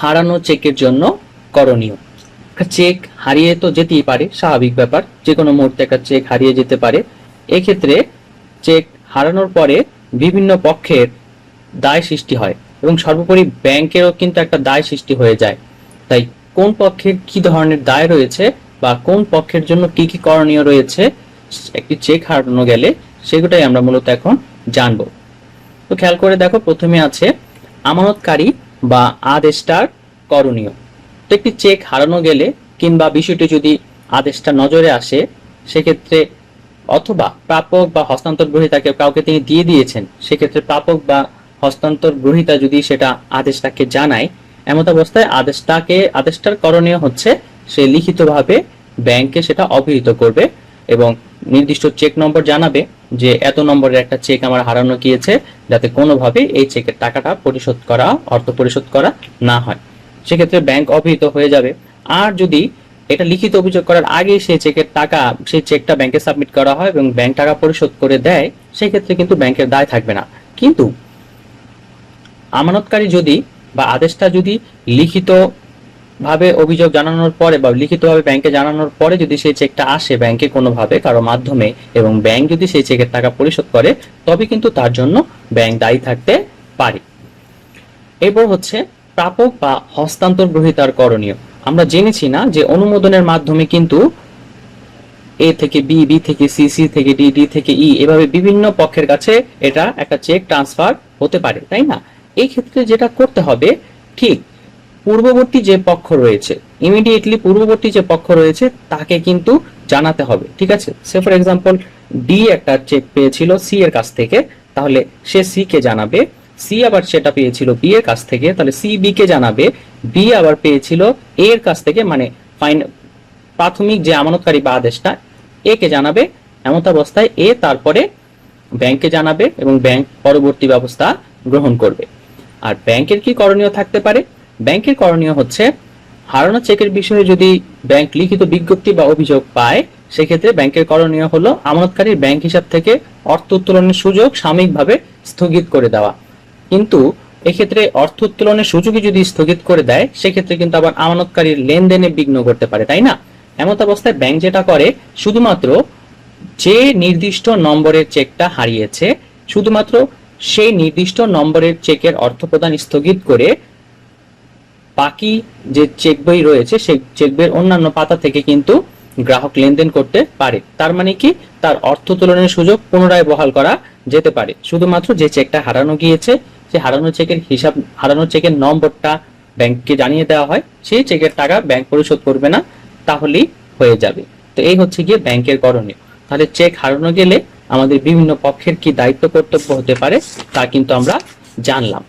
হারানো চেকের জন্য করণীয়। চেক হারিয়ে তো যেতেই পারে, স্বাভাবিক ব্যাপার। যে কোনো মুহূর্তে একটা চেক হারিয়ে যেতে পারে। এক্ষেত্রে চেক হারানোর পরে বিভিন্ন পক্ষের দায় সৃষ্টি হয় এবং সর্বোপরি ব্যাংকেরও কিন্তু একটা দায় সৃষ্টি হয়ে যায়। তাই কোন পক্ষের কি ধরনের দায় রয়েছে বা কোন পক্ষের জন্য কি কি করণীয় রয়েছে, একটি চেক হারানো গেলে সেগুলোই আমরা মূলত এখন জানব। তো খেয়াল করে দেখো, প্রথমে আছে আমানতকারী বা আদেষ্টার করণীয়। তো একটি চেক হারানো গেলে কিংবা বিষয়টি যদি আদেশটা নজরে আসে, সেক্ষেত্রে অথবা প্রাপক বা হস্তান্তর গ্রহীতাকে কাউকে তিনি দিয়ে দিয়েছেন, সেক্ষেত্রে প্রাপক বা হস্তান্তর গ্রহীতা যদি সেটা আদেশটাকে জানায়, এমত অবস্থায় আদেশটাকে আদেশটার করণীয় হচ্ছে সে লিখিতভাবে ব্যাংকে সেটা অবহিত করবে এবং নির্দিষ্ট চেক নম্বর জানাবে যে এত নম্বরের একটা চেক আমার হারানো গিয়েছে যাতে কোনোভাবে এই চেকের টাকাটা পরিশোধ করা, অর্থ পরিশোধ করা না হয়। সেক্ষেত্রে ব্যাংক অবহিত হয়ে যাবে। আর যদি এটা লিখিত অভিযোগ করার আগে সেই চেকের টাকা, সেই চেকটা ব্যাংকে সাবমিট করা হয় এবং ব্যাংক টাকা পরিশোধ করে দেয়, সেক্ষেত্রে কিন্তু ব্যাংকের দায় থাকবে না। কিন্তু আমানতকারী যদি বা আদেশটা যদি লিখিত ভাবে অভিযোগ জানানোর পরে বা লিখিতভাবে ব্যাংকে জানানোর পরে যদি সেই চেকটা আসে ব্যাংকে কোনোভাবে, কারও মাধ্যমে, এবং ব্যাংক যদি সেই চেকের টাকা পরিশোধ করে, তবে কিন্তু তার জন্য ব্যাংক দায়ী থাকতে পারে। এরপর হচ্ছে প্রাপক বা হস্তান্তর গ্রহীতার করণীয়। আমরা জেনেছি না যে অনুমোদনের মাধ্যমে কিন্তু এ থেকে বি বি থেকে সি সি থেকে ডি ডি থেকে ই, এভাবে বিভিন্ন পক্ষের কাছে এটা একটা চেক ট্রান্সফার হতে পারে, তাই না? এই ক্ষেত্রে যেটা করতে হবে, ঠিক পূর্ববর্তী যে পক্ষ রয়েছে ইমিডিয়েটলি পূর্ববর্তী যে পক্ষ রয়েছে, তাকে কিন্তু জানাতে হবে, ঠিক আছে? সে ফর এক্সাম্পল ডি একটা চেক পেয়েছিল সি এর কাছ থেকে, তাহলে সে সি কে জানাবে সি আবার সেটা পেয়েছিল বি এর কাছ থেকে, তাহলে সি বি কে জানাবে বি আবার পেয়েছিল এ এর কাছ থেকে মানে ফাইন প্রাথমিক যে আমানতকারী বা আদেশটা এ কে জানাবে এমন অবস্থায় এ তারপরে ব্যাংকে জানাবে এবং ব্যাংক পরবর্তী ব্যবস্থা গ্রহণ করবে। আর ব্যাংকের কি করণীয় থাকতে পারে? ব্যাংকের করণীয় হচ্ছে হারানো চেকের বিষয়ে যদি ব্যাংক লিখিত বিজ্ঞপ্তি বা অভিযোগ পায়, সেক্ষেত্রে ব্যাংকের করণীয় হলো আমানতকারীর ব্যাংক হিসাব থেকে অর্থ উত্তোলনের সুযোগ সাময়িকভাবে স্থগিত করে দেওয়া। কিন্তু এক্ষেত্রে অর্থ উত্তোলনের সুযোগই যদি স্থগিত করে দেয়, সেক্ষেত্রে কিন্তু আবার আমানতকারীর লেনদেনে বিঘ্ন করতে পারে, তাই না? এমত অবস্থায় ব্যাংক যেটা করে, শুধুমাত্র যে নির্দিষ্ট নম্বরের চেকটা হারিয়েছে, শুধুমাত্র সেই নির্দিষ্ট নম্বরের চেকের অর্থ প্রদান স্থগিত করে বাকি যে চেক বই রয়েছে, সেই চেক বইয়ের অন্যান্য পাতা থেকে কিন্তু গ্রাহক লেনদেন করতে পারে। তার মানে কি? তার অর্থ তুলনের সুযোগ পুনরায় বহাল করা যেতে পারে। শুধুমাত্র যে চেকটা হারানো গিয়েছে সে হারানো চেকের হিসাব, হারানো চেকের নম্বরটা ব্যাংককে জানিয়ে দেওয়া হয়। সেই চেকের টাকা ব্যাংক পরিশোধ করবে না, তাহলেই হয়ে যাবে। তো এই হচ্ছে গিয়ে ব্যাংকের করণীয়। তাহলে চেক হারানো গেলে আমাদের বিভিন্ন পক্ষের কি দায়িত্ব কর্তব্য হতে পারে, তা কিন্তু আমরা জানলাম।